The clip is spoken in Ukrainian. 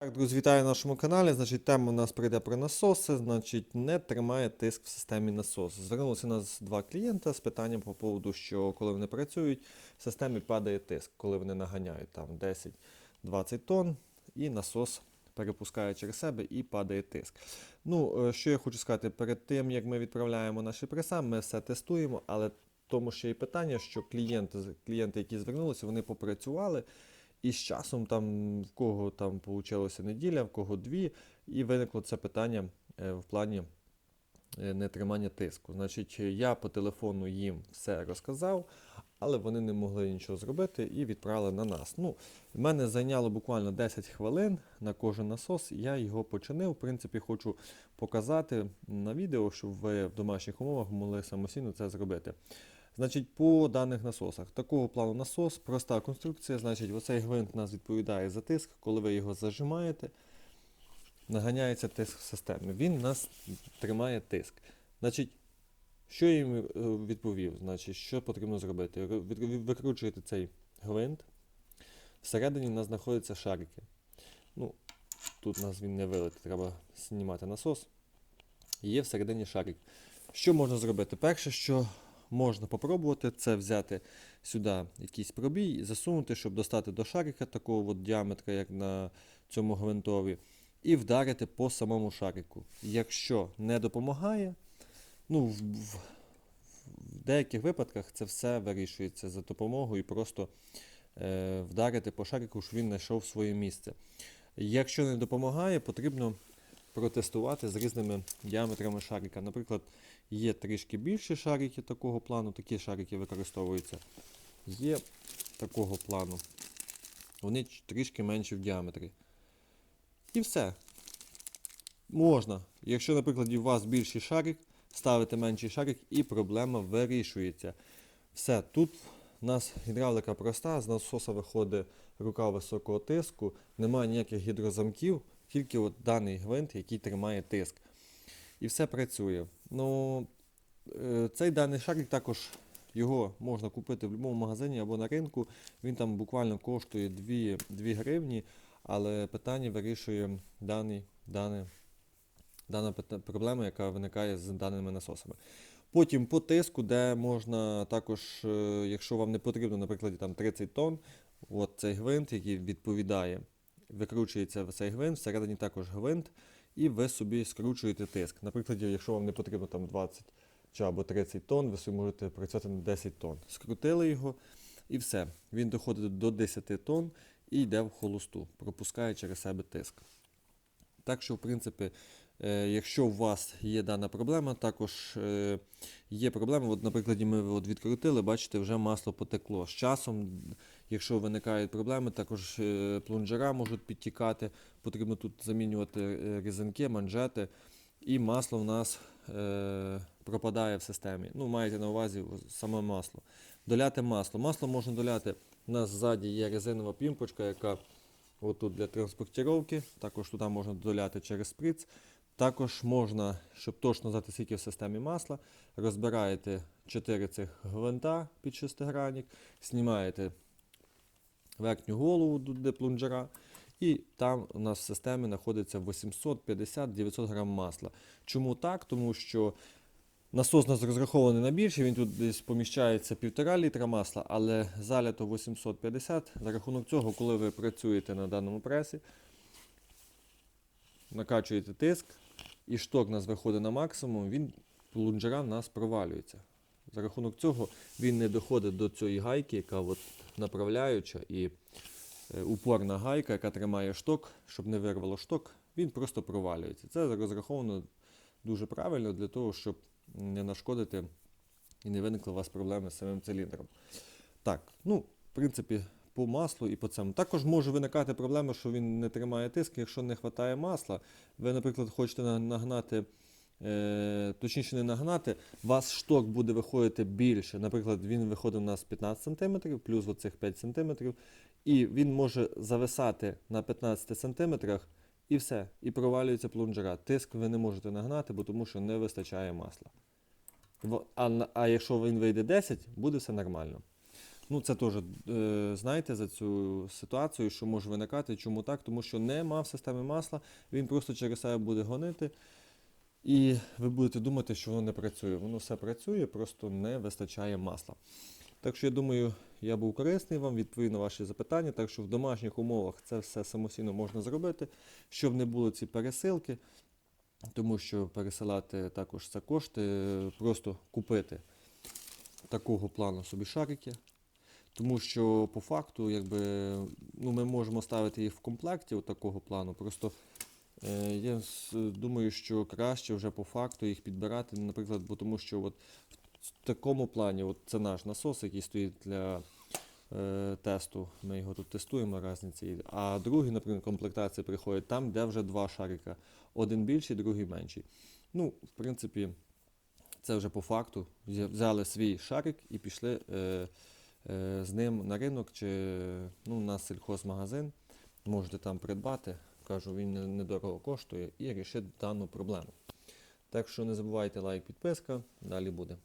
Так, друзі, вітаю на нашому каналі. Значить, тема у нас прийде про насоси. Значить, не тримає тиск в системі насосу. Звернулися у нас два клієнта з питанням по поводу, що коли вони працюють, в системі падає тиск, коли вони наганяють там 10-20 тонн, і насос перепускає через себе і падає тиск. Ну, е, що я хочу сказати, перед тим як ми відправляємо наші преса, ми все тестуємо, але тому ще й питання, що клієнти, клієнти, які звернулися, вони попрацювали. І з часом там в кого там получилася неділя, в кого дві, і виникло це питання е, в плані е, нетримання тиску. Значить, я по телефону їм все розказав, але вони не могли нічого зробити і відправили на нас. Ну, мене зайняло буквально 10 хвилин на кожен насос. Я його починив. В принципі, хочу показати на відео, щоб ви в домашніх умовах могли самостійно це зробити. Значить, по даних насосах. Такого плану насос, проста конструкція. Значить, оцей гвинт нас відповідає за тиск. Коли ви його зажимаєте, наганяється тиск в системі. Він нас тримає тиск. Значить, що я їм е, відповів? Значить, що потрібно зробити? Ви- ви- Викручуєте цей гвинт. Всередині у нас знаходяться шарики. Ну, тут у нас він не вилетить, треба знімати насос. Є всередині шарик. Що можна зробити? Перше, що можна попробувати, це взяти сюди якийсь пробій засунути, щоб достати до шарика такого от діаметра, як на цьому гвинтові, і вдарити по самому шарику. Якщо не допомагає, ну, в, в, в деяких випадках це все вирішується за допомогою просто е, вдарити по шарику, щоб він знайшов своє місце. Якщо не допомагає, потрібно протестувати з різними діаметрами шарика. Наприклад, є трішки більші шарики такого плану, такі шарики використовуються. Є такого плану. Вони трішки менші в діаметрі. І все. Можна. Якщо, наприклад, у вас більший шарик, ставите менший шарик і проблема вирішується. Все, тут у нас гідравлика проста, з насоса виходить рука високого тиску, немає ніяких гідрозамків, тільки от даний гвинт, який тримає тиск. І все працює. Ну, е, цей даний шарик також його можна купити в будь-якому магазині або на ринку. Він там буквально коштує 2, 2 гривні, але питання вирішує даний, дане, дана проблема, яка виникає з даними насосами. Потім по тиску, де можна також, е, якщо вам не потрібно, наприклад, там 30 тонн, от цей гвинт, який відповідає, викручується цей гвинт, всередині також гвинт, і ви собі скручуєте тиск. Наприклад, якщо вам не потрібно там 20 чи або 30 тонн, ви собі можете працювати на 10 тонн. Скрутили його і все. Він доходить до 10 тонн і йде в холосту, пропускає через себе тиск. Так що, в принципі, е, якщо у вас є дана проблема, також е, є проблема. От, наприклад, ми от відкрутили, бачите, вже масло потекло. З часом, якщо виникають проблеми, також е, плунжера можуть підтікати. Потрібно тут замінювати е, різанки, манжети, і масло в нас е, пропадає в системі. Ну, маєте на увазі саме масло. Доляти масло. Масло можна доляти. У нас ззаді є резинова пімпочка, яка отут для транспортировки. Також туди можна доляти через шприц. Також можна, щоб точно знати, скільки в системі масла, розбираєте 4 цих гвинта під шестигранник, знімаєте верхню голову, де плунжера, і там у нас в системі знаходиться 850-900 грам масла. Чому так? Тому що насос у нас розрахований на більше, він тут десь поміщається 1,5 літра масла, але залято 850. За рахунок цього, коли ви працюєте на даному пресі, накачуєте тиск, і шток у нас виходить на максимум, він плунжера в нас провалюється. За рахунок цього він не доходить до цієї гайки, яка от направляюча і е, упорна гайка, яка тримає шток, щоб не вирвало шток, він просто провалюється. Це розраховано дуже правильно для того, щоб не нашкодити і не виникли у вас проблеми з самим циліндром. Так, ну, в принципі, по маслу і по цьому. Також може виникати проблема, що він не тримає тиск, якщо не вистачає масла. Ви, наприклад, хочете нагнати, точніше не нагнати, у вас шток буде виходити більше. Наприклад, він виходить у нас 15 см, плюс оцих 5 см, і він може зависати на 15 см, і все, і провалюється плунжера. Тиск ви не можете нагнати, бо тому що не вистачає масла. А, а якщо він вийде 10, буде все нормально. Ну, це теж е, знаєте за цю ситуацію, що може виникати. Чому так? Тому що нема в системі масла, він просто через себе буде гонити. І ви будете думати, що воно не працює. Воно все працює, просто не вистачає масла. Так що я думаю, я був корисний вам, відповів на ваші запитання. Так що в домашніх умовах це все самостійно можна зробити, щоб не було ці пересилки, тому що пересилати також це кошти, просто купити такого плану собі шарики. Тому що по факту, якби, ну, ми можемо ставити їх в комплекті от такого плану. Просто я думаю, що краще вже по факту їх підбирати, наприклад, бо тому що от в такому плані, от це наш насос, який стоїть для е, тесту. Ми його тут тестуємо різниці. А другий, наприклад, комплектації приходять там, де вже два шарика. Один більший, другий менший. Ну, в принципі, це вже по факту. Взяли свій шарик і пішли е, е, з ним на ринок чи ну, на сільхозмагазин. Можете там придбати. Кажу, він недорого коштує і рішить дану проблему. Так що не забувайте лайк, підписка. Далі буде.